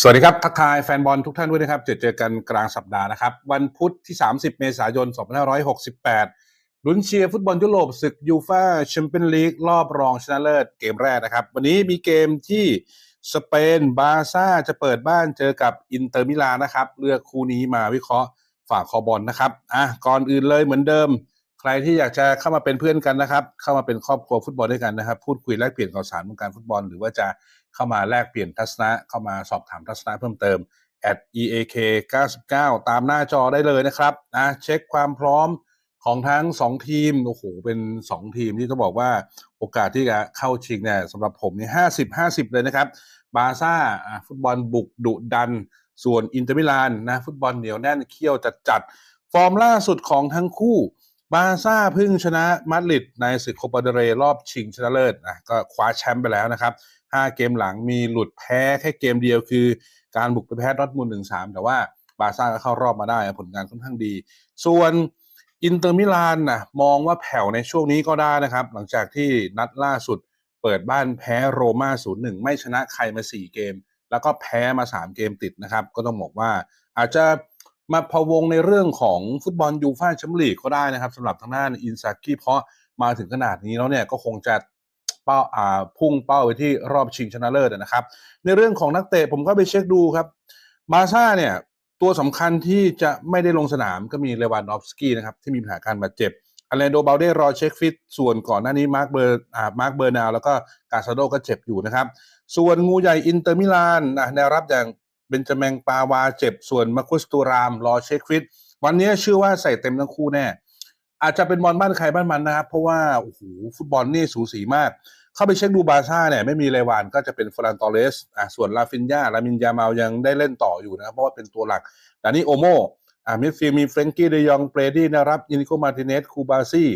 สวัสดีครับ ทักทายแฟนบอลทุกท่านด้วยนะครับ เจอเจอกันกลางสัปดาห์นะครับ วันพุธที่ 30 เมษายน 2568 ลุ้นเชียร์ฟุตบอลยุโรปศึกยูฟ่าแชมเปี้ยนลีกรอบรองชนะเลิศเกมแรกนะครับ วันนี้มีเกมที่สเปนบาซ่าจะเปิดบ้านเจอกับอินเตอร์มิลานนะครับ เลือกคู่นี้มาวิเคราะห์ฝากคอบอลนะครับอะก่อนอื่นเลยเหมือนเดิม ใครที่อยากจะเข้ามาเป็นเพื่อนกันนะครับ เข้ามาเป็นครอบครัวฟุตบอลด้วยกันนะครับ พูดคุยแลกเปลี่ยนข่าวสารวงการฟุตบอล หรือว่าจะเข้ามาแลกเปลี่ยนทัศนะ เข้ามาสอบถามทัศนะเพิ่มเติม at eak 99ตามหน้าจอได้เลยนะครับนะเช็คความพร้อมของทั้ง 2 ทีมโอ้โหเป็น 2 ทีมที่ต้องบอกว่าโอกาสที่จะเข้าชิงเนี่ยสำหรับผมนี่50 50เลยนะครับ บาซ่าฟุตบอลบุกดุดัน ส่วนอินเตอร์มิลานนะฟุตบอลเหนียวแน่นเขี้ยวจัดจัดฟอร์มล่าสุดของทั้งคู่ บาซ่าพิ่งชนะมาดริดในศึกโคปาเดเรรอบชิงชนะเลิศนะก็คว้าแชมป์ไปแล้วนะครับ5เกมหลังมีหลุดแพ้แค่เกมเดียวคือ การบุกไปแพ้ดอร์ทมุนด์หนึ่งสามแต่ว่าบาซ่าก็เข้ารอบมาได้ผลงานค่อนข้างดี ส่วนอินเตอร์มิลานนะมองว่าแผ่วในช่วงนี้ก็ได้นะครับ หลังจากที่นัดล่าสุดเปิดบ้านแพ้โรม่า0-1 ไม่ชนะใครมา 4 เกม แล้วก็แพ้มา 3 เกมติดนะครับ ก็ต้องบอกว่าอาจจะ มาพะวงในเรื่องของฟุตบอลยูฟ่าแชมเปี้ยนลีกก็ได้นะครับสำหรับทางด้านอินซากิเพราะมาถึงขนาดนี้แล้วเนี่ยก็คงจะเป้าอ่าพุ่งเป้าไปที่รอบชิงชนะเลิศนะครับ ในเรื่องของนักเตะผมก็ไปเช็คดูครับบาซ่าเนี่ยตัวสำคัญที่จะไม่ได้ลงสนามก็มีเลวานดอฟสกี้นะครับที่มีปัญหาการบาดเจ็บอเลนโดเบลเดรอเช็คฟิต ส่วนก่อนหน้านี้มาร์คเบอร์อ่ามาร์คเบอร์นาวแล้วก็กาซาโดก็เจ็บอยู่นะครับ ส่วนงูใหญ่อินเตอร์มิลานนะแนวรับอย่าง เบนจามินปาวาเจ็บส่วนมาคุสตูรามรอเช็คฟิตวันนี้เชื่อว่าใส่เต็มทั้งคู่แน่ อาจจะเป็นบอลบ้านใครบ้านมันนะครับ เพราะว่าโอ้โหฟุตบอลนี่สูสีมาก เข้าไปเช็คดูบาร์ซ่าเนี่ยไม่มีเลวานก็จะเป็นฟรานตอเรสอะส่วนลาฟินยาลามินยาเมายังได้เล่นต่ออยู่นะเพราะว่าเป็นตัวหลักแต่นี่โอโมอะมิดฟิลมีเฟรนกี้เดยองเปรดี้นะครับยินิโกมาติเนสคูบาซี่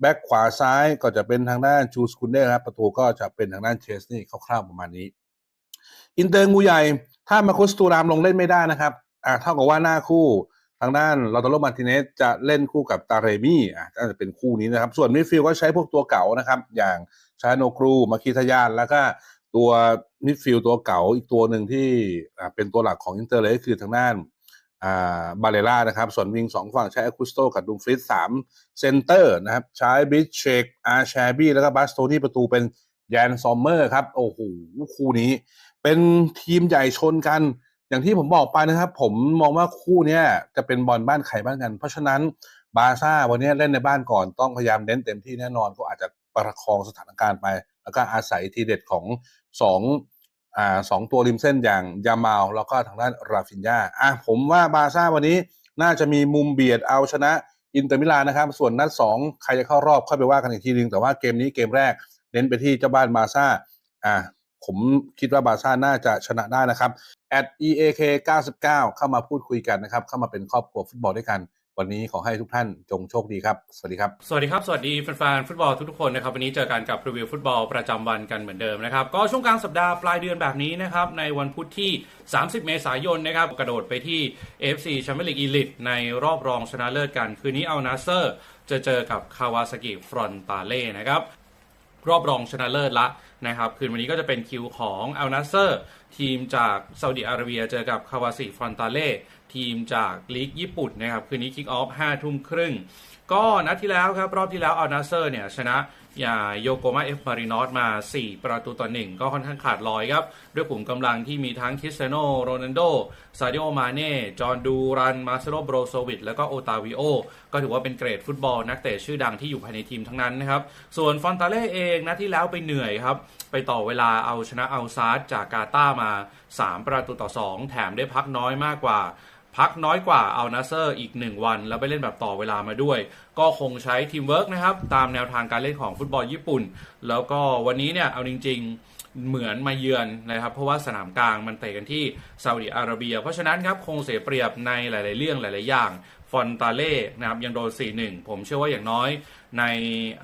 แบ็คขวาซ้ายก็จะเป็นทางด้านจูสคุนเดครับประตูก็จะเป็นทางด้านเชสนี่คร่าวๆประมาณนี้ อินเตอร์งูใหญ่ ถ้ามาคุสตูรามลงเล่นไม่ได้นะครับอ่าเท่ากับว่าหน้าคู่ทางด้านลอตโรมาร์ติเนสจะเล่นคู่กับตาเรมี่อ่าจะเป็นคู่นี้นะครับ ส่วนมิดฟิลก็ใช้พวกตัวเก่านะครับ อย่างชาโนครูมาคิทยานแล้วก็ตัวมิดฟิลตัวเก่าอีกตัวหนึ่งที่อ่าเป็นตัวหลักของอินเตอร์เลยก็คือทางด้านอ่าบาเลล่านะครับ ส่วนวิงสองฝั่งใช้อคุสโตกับดูมฟริสสามเซนเตอร์นะครับ ใช้บิชเชกอาร์แชบี้แล้วก็บัสโตนี่ประตูเป็น แยนซอมเมอร์ครับ โอ้โหคู่นี้ เป็นทีมใหญ่ชนกัน อย่างที่ผมบอกไปนะครับ ผมมองว่าคู่นี้จะเป็นบอลบ้านใครบ้านกัน เพราะฉะนั้นบาร์ซ่าวันนี้เล่นในบ้านก่อนต้องพยายามเน้นเต็มที่แน่นอนก็อาจจะประคองสถานการณ์ไป แล้วก็อาศัยทีเด็ดของสองอ่าสองตัวริมเส้นอย่างยามาลแล้วก็ทางด้านราฟินยาอะผมว่าบาร์ซ่าวันนี้น่าจะมีมุมเบียดเอาชนะอินเตอร์มิลานนะครับ ส่วนนัดสองใครจะเข้ารอบค่อยไปว่ากันอีกทีนึง แต่ว่าเกมนี้เกมแรก น้นไปที่เจ้าบ้านบาซ่าอ่าผมคิดว่าบาซ่าน่าจะชนะได้นะครับ at eak 99เข้ามาพูดคุยกันนะครับ เข้ามาเป็นครอบครัวฟุตบอลด้วยกัน วันนี้ขอให้ทุกท่านจงโชคดีครับ สวัสดีครับ สวัสดีครับ สวัสดีแฟนๆฟุตบอลทุกๆคนนะครับ วันนี้เจอกันกับรีวิวฟุตบอลประจำวันกันเหมือนเดิมนะครับ ก็ช่วงกลางสัปดาห์ปลายเดือนแบบนี้นะครับ ในวันพุธที่ 30 เมษายนนะครับ กระโดดไปที่ AFC Champions League Elite ในรอบรองชนะเลิศกัน คืนนี้เอานาเซอร์จะเจอกับคาวาซากิฟรอนตาเล่นะครับ รอบรองชนะเลิศละนะครับ คืนวันนี้ก็จะเป็นคิวของอัลนัสเซอร์ ทีมจากซาอุดิอาระเบียเจอกับคาวาซิฟอนตาเล่ทีมจากลีกญี่ปุ่นนะครับคืนนี้คิกออฟ5ทุ่มครึ่งก็นัดที่แล้วครับ รอบที่แล้วอัลนัสเซอร์เนี่ย ชนะอย่าโยโกมาเอฟมารินอสมา 4 ประตูต่อ1ก็ค่อนข้างขาดลอยครับ ด้วยกลุ่มกำลังที่มีทั้งคริสเตียโนโรนัลโดซาดิโอมาเน่ จอห์ดูรัน มาเซโลโบรโซวิชแล้วก็โอตาวิโอ ก็ถือว่าเป็นเกรดฟุตบอลนักเตะชื่อดังที่อยู่ภายในทีมทั้งนั้นนะครับ ส่วนฟอนตาเล่เองนัดที่แล้วไปเหนื่อยครับ ไปต่อเวลาเอาชนะอัลซาร์จากกาตามา3 ประตูต่อ 2 แถมได้พักน้อยมากกว่า พักน้อยกว่าเอานาเซอร์อีก 1 วัน แล้วไปเล่นแบบต่อเวลามาด้วย ก็คงใช้ทีมเวิร์กนะครับ ตามแนวทางการเล่นของฟุตบอลญี่ปุ่น แล้วก็วันนี้เนี่ยเอาจริง ๆเหมือนมาเยือนนะครับ เพราะว่าสนามกลางมันเตะกันที่ซาอุดิอาระเบีย เพราะฉะนั้นครับคงเสียเปรียบในหลาย ๆ เรื่องหลาย ๆ อย่างฟอนตาเล่นะครับยังโดน 4-1 ผมเชื่อว่าอย่างน้อยใน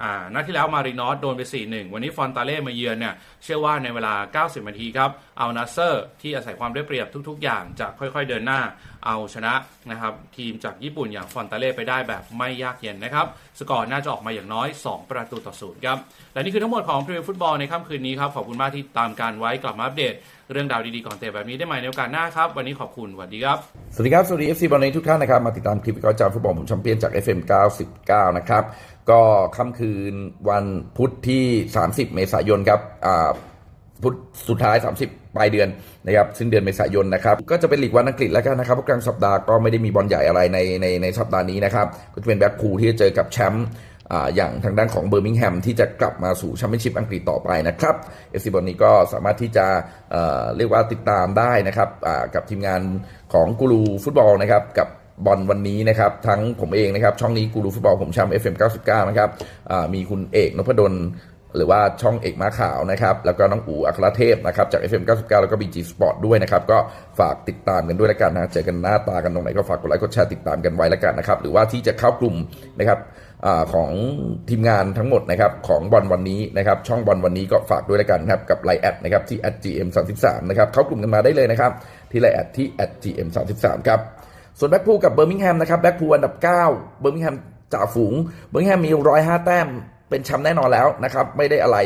อ่านัดที่แล้วมารินอสโดนไป 4-1 วันนี้ฟอนตาเล่มาเยือนเนี่ยเชื่อว่าในเวลา 90 นาทีครับเอานาเซอร์ที่อาศัยความได้เปรียบทุก ๆ อย่างจะค่อยๆเดินหน้าเอาชนะนะครับทีมจากญี่ปุ่นอย่างฟอนตาเล่ไปได้แบบไม่ยากเย็นนะครับสกอร์น่าจะออกมาอย่างน้อย 2 ประตูต่อศูนย์ครับและนี่คือทั้งหมดของพรีเมียร์ฟุตบอลในค่ำคืนนี้ครับขอบคุณมากที่ตามการไว้กลับมาอัปเดตเรื่องราวดีๆก่อนเตะแบบนี้ได้ใหม่ในโอกาสหน้าครับ วันนี้ขอบคุณสวัสดีครับ สวัสดีครับ สวัสดี FC บอลในทุกท่านนะครับ มาติดตามคลิปวิเคราะห์จากฟุตบอลผมแชมเปี้ยนจาก FM 99 นะครับ ก็ค่ำคืนวันพุธที่ 30 เมษายนครับอ่าพุธสุดท้าย 30 ปลายเดือนนะครับซึ่งเดือนเมษายนนะครับก็จะเป็นหลีกวันอังกฤษแล้วกันนะครับเพราะกลางสัปดาห์ก็ไม่ได้มีบอลใหญ่อะไรในในในสัปดาห์นี้นะครับก็จะเป็นแบ็คพูที่จะเจอกับแชมป์ อย่างทางด้านของเบอร์มิงแฮมที่จะกลับมาสู่แชมเปี้ยนชิพอังกฤษต่อไปนะครับเอฟซีบอลนี้ก็สามารถที่จะเเรียกว่าติดตามได้นะครับกับทีมงานของกูรูฟุตบอลนะครับกับบอลวันนี้นะครับทั้งผมเองนะครับช่องนี้กูรูฟุตบอลผมชมป์ FM 99 นะครับมีคุณเอกนพดลหรือว่าช่องเอกมาขาวนะครับ แล้วก็น้องอูอัครเทพนะครับ จาก FM 99 แล้วก็ BG Sport ด้วยนะครับ ก็ฝากติดตามกันด้วยล้วกันนะ เจอกันหน้าตากันตรงไหนก็ฝากกดไลค์กดแชร์ติดตามกันไว้แล้วกันนะครับ หรือว่าที่จะเข้ากลุ่มนะครับ อของทีมงานทั้งหมดนะครับของบอลวันนี้นะครับช่องบอลวันนี้ก็ฝากด้วยแล้วกันนะครับกับไลน์แอดนะครับที่ @gm 33 นะครับเข้ากลุ่มกันมาได้เลยนะครับที่ไลน์แอดที่ @gm 33 ครับส่วนแบ็กพูลกับเบอร์มิงแฮมนะครับแบ็กพูลอันดับ 9 เบอร์มิงแฮมจ่าฝูง เบอร์มิงแฮมมี 105 แต้มเป็นแชมป์แน่นอนแล้วนะครับไม่ได้อะไร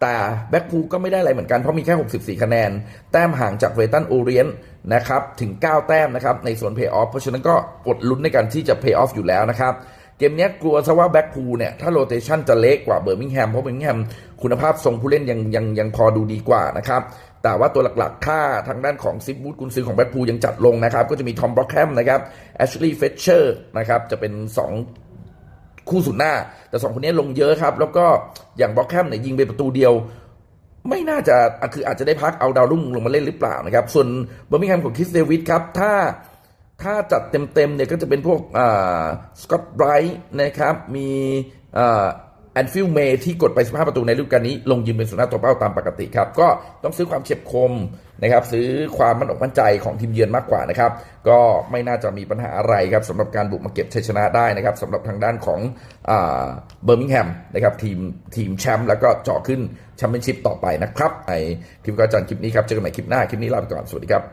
แต่แบ็กพูลก็ไม่ได้อะไรเหมือนกันเพราะมีแค่ 64 คะแนน แต้มห่างจากเวตันโอเรียนนะครับถึง 9 แต้มนะครับในส่วนเพย์ออฟเพราะฉะนั้นก็อดลุ้นในการที่จะเพย์ออฟอยู่แล้วนะครับ เกมนี้กลัวซะว่าแบ็กพูลเนี่ย ถ้าโรเตชันจะเล็กกว่าเบอร์มิงแฮม เพราะเบอร์มิงแฮม คุณภาพทรงผู้เล่นยังยังยังพอดูดีกว่านะครับ แต่ว่าตัวหลักๆ ค่าทางด้านของซิปบูธกุนซือของแบ็กพูลยังจัดลงนะครับ ก็จะมีทอมบล็อกแฮมนะครับแอชลีย์เฟชเชอร์นะครับ จะเป็น 2 คู่สุดหน้า แต่สองคนนี้ลงเยอะครับ แล้วก็อย่างบล็อกแคมเนี่ยยิงไปประตูเดียวไม่น่าจะอะคืออาจจะได้พักเอาดาวรุ่งลงมาเล่นหรือเปล่านะครับ ส่วนเบอร์มิงแฮมของคริสเดวิดครับ ถ้า ถ้าจัดเต็มๆเนี่ยก็จะเป็นพวกสกอตไบรท์นะครับ มีแอนฟิลเมย์ที่กดไป 15 ประตูในฤดูกาลนี้ ลงยืนเป็นสุน้าตัวเป้าตามปกติครับ ก็ต้องซื้อความเฉียบคมนะครับ ซื้อความมั่นอกมั่นใจของทีมเยือนมากกว่านะครับ ก็ไม่น่าจะมีปัญหาอะไรครับสำหรับการบุกมาเก็บชัยชนะได้นะครับสำหรับทางด้านของเบอร์มิงแฮมนะครับทีมทีมแชมป์แล้วก็เจาะขึ้นแชมเปี้ยนชิพต่อไปนะครับในทีมกอจันคลิปนี้ครับเจอกันใหม่คลิปหน้าคลิปนี้ลาไปก่อนสวัสดีครับ